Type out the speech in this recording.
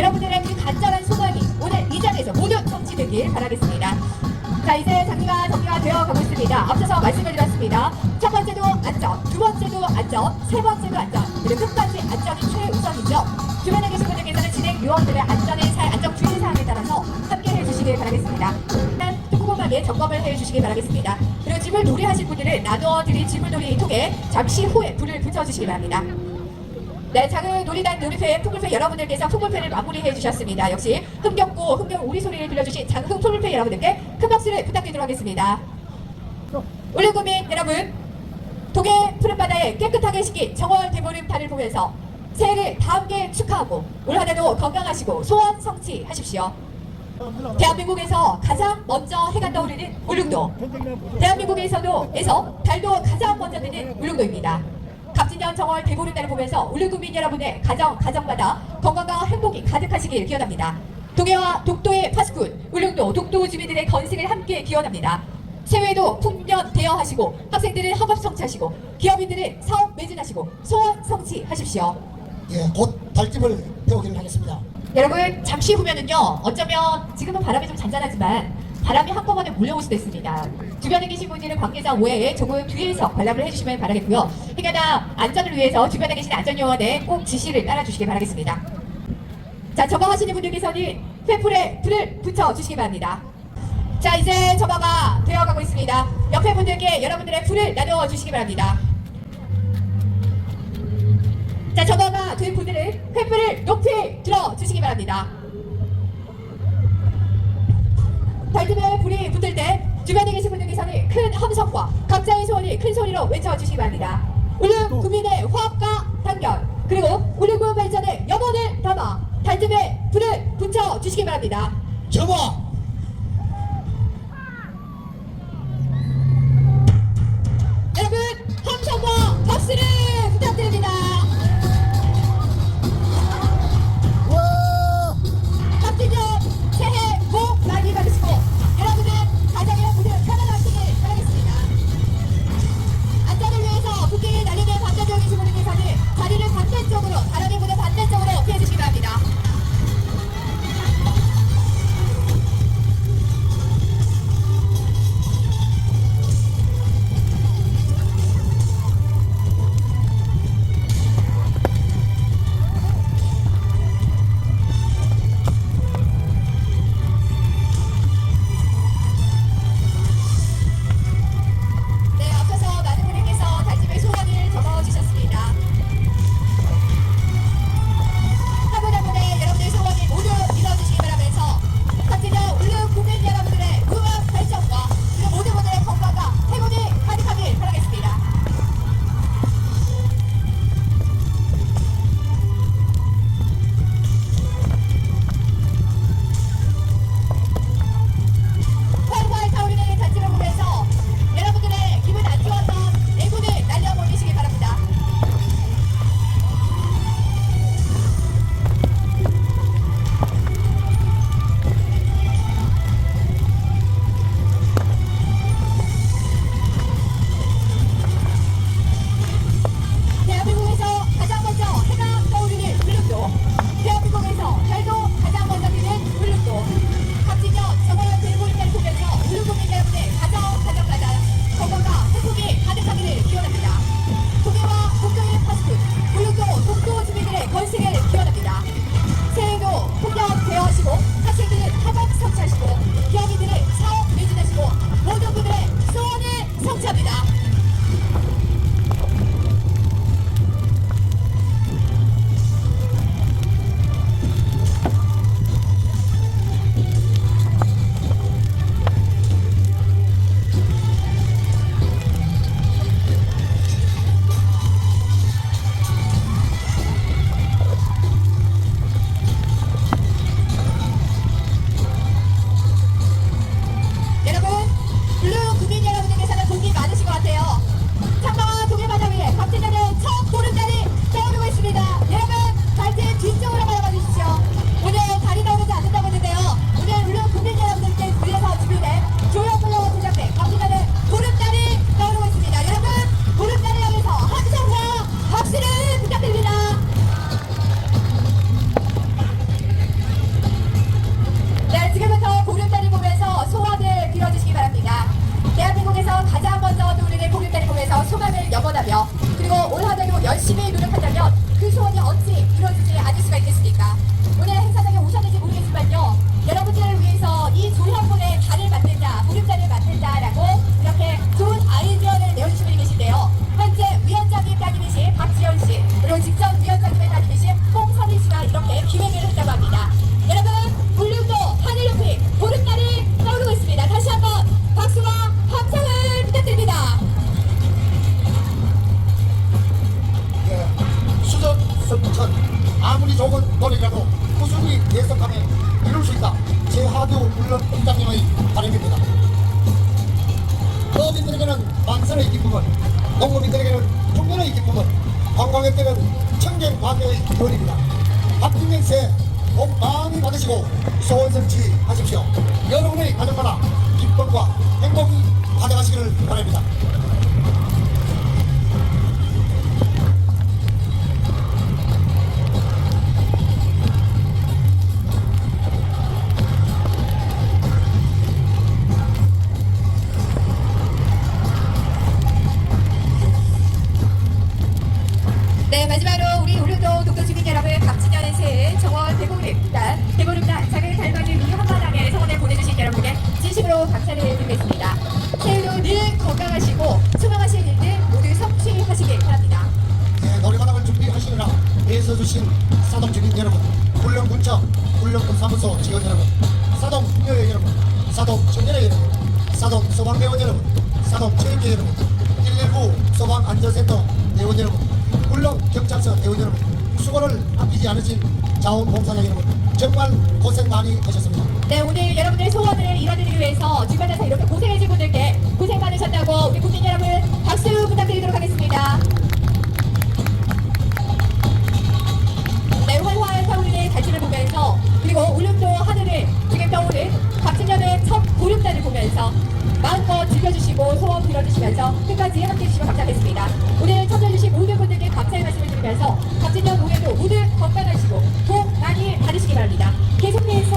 여러분들의 그 간절한 소망이 오늘 이 자리에서 모두 성취되길 바라겠습니다. 자 이제 장기가 정리가 되어 가고 있습니다. 앞서서 말씀을 드렸습니다. 첫 번째도 안전, 두 번째도 안전, 세 번째도 안전, 그리고 끝까지 안전이 최우선이죠. 주변에 계신 분들께서는 진행 요원들의 안전에 잘 안전 주의 사항에 따라서 함께 해주시길 바라겠습니다. 일단 꼼꼼하게 점검을 해주시길 바라겠습니다. 그리고 집을 놀이하실 분들은 나누어드린 집을놀이 통해 잠시 후에 불을 붙여주시기 바랍니다. 네, 작은 놀이단 놀이패 풍물패 여러분들께서 풍물패를 마무리해 주셨습니다. 역시 흥겹고 흥겨운 우리 소리를 들려주신 장흥 풍물패 여러분들께 큰 박수를 부탁드리도록 하겠습니다. 울릉구민 여러분, 독해 푸른바다에 깨끗하게 식긴 정월 대보름달을 보면서 새해를 다 함께 축하하고 올 한해도 건강하시고 소원 성취하십시오. 대한민국에서 가장 먼저 해가 떠오르는 울릉도. 대한민국에서도 에서 달도 가장 먼저 뜨는 울릉도입니다. 갑진년 정월 대보름달을 보면서 울릉구민 여러분의 가정 가정마다 건강과 행복이 가득하시길 기원합니다. 동해와 독도의 파수꾼 울릉도 독도 주민들의 건승을 함께 기원합니다. 세외도 풍년 대여하시고 학생들은 학업 성취하시고 기업인들은 사업 매진하시고 소원 성취하십시오. 예, 곧 달집을 배우기를 하겠습니다. 여러분 잠시 후면은요 어쩌면 지금은 바람이 좀 잔잔하지만 바람이 한꺼번에 몰려올 수도 있습니다. 주변에 계신 분들은 관계자 오해에 조금 뒤에서 관람을 해주시면 바라겠고요. 행여나 안전을 위해서 주변에 계신 안전요원의 꼭 지시를 따라주시기 바라겠습니다. 자 접어하시는 분들께서는 횃불에 불을 붙여주시기 바랍니다. 자 이제 접어가 되어가고 있습니다. 옆에 분들께 여러분들의 불을 나누어 주시기 바랍니다. 자, 접어가 된 분들은 횃불을 높이 들어 주시기 바랍니다. 달팀에 불이 붙을 때 주변에 계신 분들께서는 큰 함성과 각자의 소원이 큰 소리로 외쳐주시기 바랍니다. 울릉 구민의 화합과 단결 그리고 울릉군 발전의 염원을 담아 달팀에 불을 붙여 주시기 바랍니다. 접어! 열심히 노력한다면 그 소원이 어찌 이루어지지 않을 수가 있겠습니까? 오늘 제하교 물론 공장님의 바람입니다. 어민들에게는 만선의 기쁨은 농민들에게는 풍년의 기쁨은 관광객들은 청년 관계의 기원입니다. 바뀌는 새복 많이 받으시고 소원 성취 하십시오. 여러분의 가정마다 기쁨과 행복이 가져가시기를 바랍니다. 주신 사동 주민 여러분, 훈련군청, 훈련군사무소 직원 여러분, 사동 분녀회 여러분, 사동 청년회 여러분, 사동 소방대원 여러분, 사동 체육회 여러분, 119 소방안전센터 대원 여러분, 훈련 경찰서 대원 여러분, 수고를 아끼지 않으신 자원봉사자 여러분, 정말 고생 많이 하셨습니다. 네, 오늘 여러분들의 소원을 이뤄드리기 위해서 주변에서 이렇게 고생해주신 분들께 고생 많으셨다고 우리 국민 여러분 박수 부탁드리도록 하겠습니다. 울음단을 보면서 마음껏 즐겨주시고 소원 빌어주시면서 끝까지 함께 해주시면 감사하겠습니다. 오늘 참여해주신 모든 분들께 감사의 말씀을 드리면서 박진영 노예도 모두 건강하시고 복 많이 받으시기 바랍니다. 계속해서